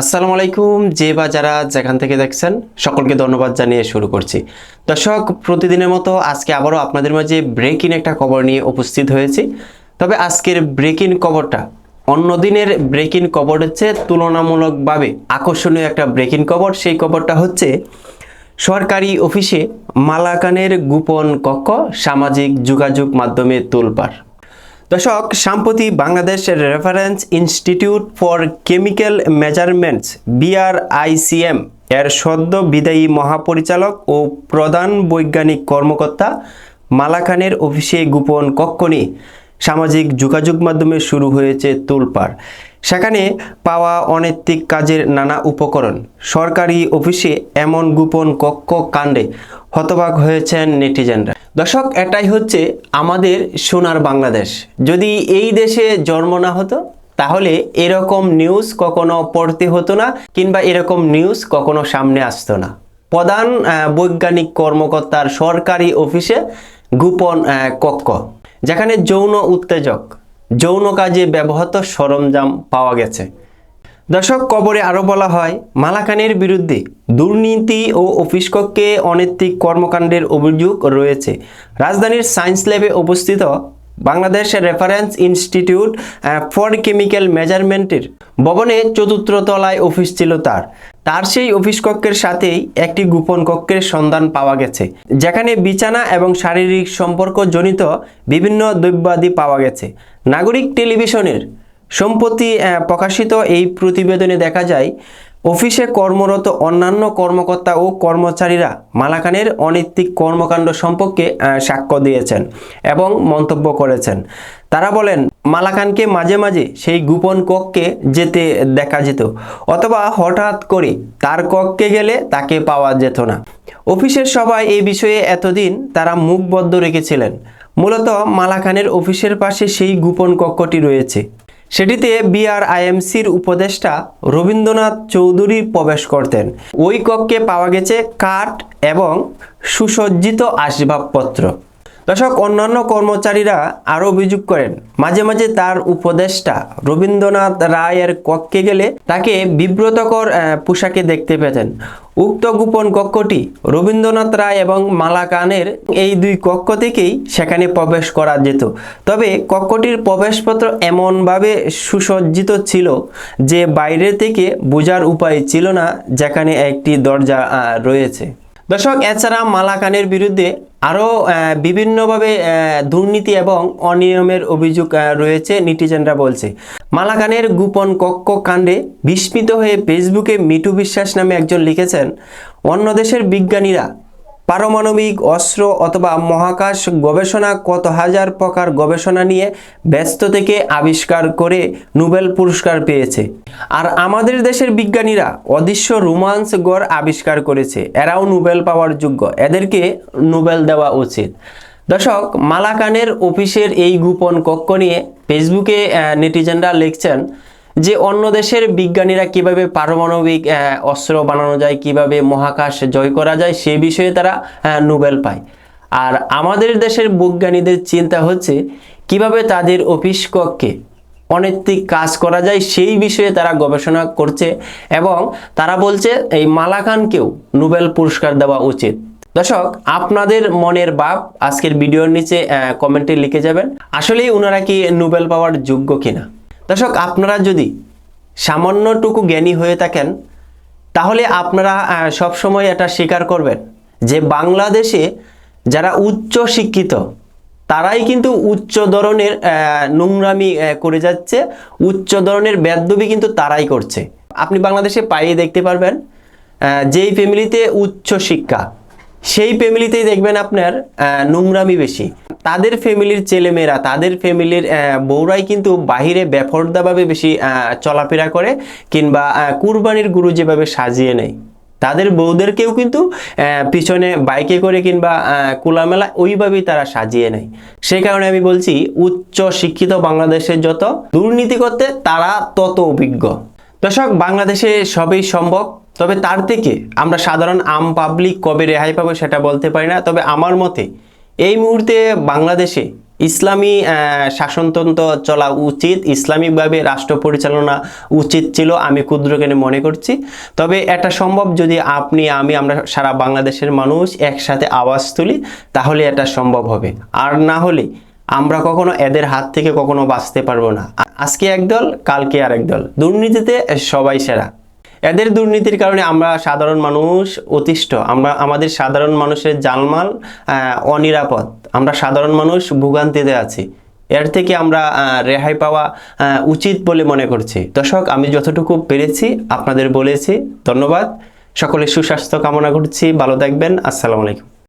আসসালামু আলাইকুম, যে বা যারা যেখান থেকে দেখছেন, সকলকে ধন্যবাদ জানিয়ে শুরু করছি। দর্শক, প্রতিদিনের মতো আজকে আবারও আপনাদের মাঝে ব্রেকিং একটা খবর নিয়ে উপস্থিত হয়েছি। তবে আজকের ব্রেকিং খবরটা অন্য দিনের ব্রেকিং খবর হচ্ছে তুলনামূলকভাবে আকর্ষণীয় একটা ব্রেকিং খবর। সেই খবরটা হচ্ছে, সরকারি অফিসে মালাকানের গোপন কক্ষ সামাজিক যোগাযোগ মাধ্যমে তোলপাড়। দর্শক, সাম্প্রতি বাংলাদেশের reference institute for chemical measurements, BRICM, এর সদ্য বিদায়ী মহাপরিচালক ও প্রধান বৈজ্ঞানিক কর্মকর্তা মালাখানের অফিসে গোপন কক্ষ নিয়ে সামাজিক যোগাযোগ মাধ্যমে শুরু হয়েছে তোলপাড়। সেখানে পাওয়া অনৈতিক কাজের নানা উপকরণ। সরকারি অফিসে এমন গোপন কক্ষ কাণ্ডে হতবাক হয়েছেন নেটিজেনরা। দর্শক, এটাই হচ্ছে আমাদের সোনার বাংলাদেশ। যদি এই দেশে জন্ম না হতো, তাহলে এরকম নিউজ কখনো পড়তে হতো না, কিংবা এরকম নিউজ কখনো সামনে আসতো না। প্রধান বৈজ্ঞানিক কর্মকর্তার সরকারি অফিসে গোপন কক্ষ, যেখানে যৌন উত্তেজক, যৌন কাজে ব্যবহৃত সরঞ্জাম পাওয়া গেছে। দর্শক, কবরে আরও বলা হয়, মালাকানের বিরুদ্ধে দুর্নীতি ও অফিস কক্ষে অনৈতিক কর্মকাণ্ডের অভিযোগ রয়েছে। রাজধানীর সায়েন্স ল্যাবে অবস্থিত Bangladesh reference institute for chemical মেজারমেন্টের ভবনে চতুর্থ তলায় অফিস ছিল তার। তার সেই অফিস কক্ষের সাথেই একটি গোপন কক্ষের সন্ধান পাওয়া গেছে, যেখানে বিছানা এবং শারীরিক সম্পর্ক জনিত বিভিন্ন দ্রব্যাদি পাওয়া গেছে। নাগরিক টেলিভিশনের সম্প্রতি প্রকাশিত এই প্রতিবেদনে দেখা যায়, অফিসে কর্মরত অন্যান্য কর্মকর্তা ও কর্মচারীরা মালাকানের অনৈতিক কর্মকাণ্ড সম্পর্কে সাক্ষ্য দিয়েছেন এবং মন্তব্য করেছেন। তারা বলেন, মালাকানকে মাঝে মাঝে সেই গোপন কক্ষে যেতে দেখা যেত, অথবা হঠাৎ করে তার কক্ষে গেলে তাকে পাওয়া যেত না। অফিসের সবাই এই বিষয়ে এতদিন তারা মুখবদ্ধ রেখেছিলেন। মূলত মালাকানের অফিসের পাশে সেই গোপন কক্ষটি রয়েছে। সেটিতে বিআরআইএমসির উপদেষ্টা রবীন্দ্রনাথ চৌধুরী প্রবেশ করতেন। ওই কক্ষে পাওয়া গেছে কাঠ এবং সুসজ্জিত আসবাবপত্র। দর্শক, অন্যান্য কর্মচারীরা আরও অভিযোগ করেন, মাঝে মাঝে তার উপদেষ্টা রবীন্দ্রনাথ রায়ের কক্ষে গেলে তাকে বিব্রতকর পোশাকে দেখতে পেতেন। উক্ত গোপন কক্ষটি রবীন্দ্রনাথ রায় এবং মালাকানের এই দুই কক্ষ থেকেই সেখানে প্রবেশ করা যেত। তবে কক্ষটির প্রবেশপত্র এমনভাবে সুসজ্জিত ছিল যে বাইরে থেকে বোঝার উপায় ছিল না, যেখানে একটি দরজা রয়েছে। দর্শক, এছাড়া মালাকানের বিরুদ্ধে আরও বিভিন্নভাবে দুর্নীতি এবং অনিয়মের অভিযোগ রয়েছে, নিটিজেনরা বলছে। মালাকানের গোপন কক্ষ কাণ্ডে বিস্মিত হয়ে ফেসবুকে মিটু বিশ্বাস নামে একজন লিখেছেন, অন্য দেশের বিজ্ঞানীরা পারমাণবিক অস্ত্র অথবা মহাকাশ গবেষণা কত হাজার প্রকার গবেষণা নিয়ে ব্যস্ত থেকে আবিষ্কার করে নোবেল পুরস্কার পেয়েছে। আর আমাদের দেশের বিজ্ঞানীরা অদৃশ্য রোমান্স গড় আবিষ্কার করেছে। এরাও নোবেল পাওয়ার যোগ্য। এদেরকে নোবেল দেওয়া উচিত। দর্শক, মালাকানের অফিসের এই গোপন কক্ষ নিয়ে ফেসবুকে নেটিজেনরা লিখছেন যে অন্য দেশের বিজ্ঞানীরা কীভাবে পারমাণবিক অস্ত্র বানানো যায়, কীভাবে মহাকাশ জয় করা যায়, সে বিষয়ে তারা নোবেল পায়। আর আমাদের দেশের বৈজ্ঞানীদের চিন্তা হচ্ছে কীভাবে তাদের অফিস কক্ষে অনৈতিক কাজ করা যায়, সেই বিষয়ে তারা গবেষণা করছে এবং তারা বলছে এই মালাকানকেও নোবেল পুরস্কার দেওয়া উচিত। দর্শক, আপনাদের মনের বাপ আজকের ভিডিওর নিচে কমেন্টে লিখে যাবেন। আসলেই ওনারা কি নোবেল পাওয়ার যোগ্য কিনা? দর্শক, আপনারা যদি সামান্যটুকু জ্ঞানী হয়ে থাকেন, তাহলে আপনারা সবসময় এটা স্বীকার করবেন যে বাংলাদেশে যারা উচ্চ শিক্ষিত, তারাই কিন্তু উচ্চ ধরনের নোংরামি করে যাচ্ছে, উচ্চ ধরনের বেদবি কিন্তু তারাই করছে। আপনি বাংলাদেশে পাইয়ে দেখতে পারবেন যেই ফ্যামিলিতে উচ্চ শিক্ষা, সেই ফ্যামিলিতেই দেখবেন আপনার নোংরামি বেশি। তাদের ফ্যামিলির ছেলেমেয়েরা তাদের ফ্যামিলির বউরাই কিন্তু বাহিরে বেফরদাভাবে বেশি চলাফেরা করে কিংবা কুরবানির গুরু যেভাবে সাজিয়ে নেয়। তাদের বউদেরকেও কিন্তু পিছনে বাইকে করে কিংবা আহ, খোলামেলা ওইভাবেই তারা সাজিয়ে নেয়। সেই কারণে আমি বলছি উচ্চ শিক্ষিত বাংলাদেশের যত দুর্নীতি করতে তারা তত অভিজ্ঞ। দর্শক বাংলাদেশে সবই সম্ভব তবে তার থেকে আমরা সাধারণ আম পাবলিক কবে রেহাই পাবো সেটা বলতে পারি না তবে আমার মতে এই মুহূর্তে বাংলাদেশে ইসলামী শাসনতন্ত্র চলা উচিত, ইসলামিকভাবে রাষ্ট্র পরিচালনা উচিত ছিল আমি ক্ষুদ্রজ্ঞানে মনে করছি। তবে এটা সম্ভব যদি আপনি, আমি, আমরা সারা বাংলাদেশের মানুষ একসাথে আওয়াজ তুলি, তাহলে এটা সম্ভব হবে। আর না হলে আমরা কখনো এদের হাত থেকে কখনো বাঁচতে পারব না। আজকে একদল কালকে আরেক দল। দুর্নীতিতে সবাই সেরা। এদের দুর্নীতির কারণে আমরা সাধারণ মানুষ অতিষ্ঠ। আমরা, আমাদের সাধারণ মানুষের জানমাল অনিরাপদ। আমরা সাধারণ মানুষ ভোগান্তিতে আছি। এর থেকে আমরা রেহাই পাওয়া উচিত বলে মনে করছি। দর্শক, আমি যতটুকু পেরেছি, আপনাদের বলেছি। ধন্যবাদ। সকলে সুস্বাস্থ্য কামনা করছি। ভালো থাকবেন। আসসালামু আলাইকুম।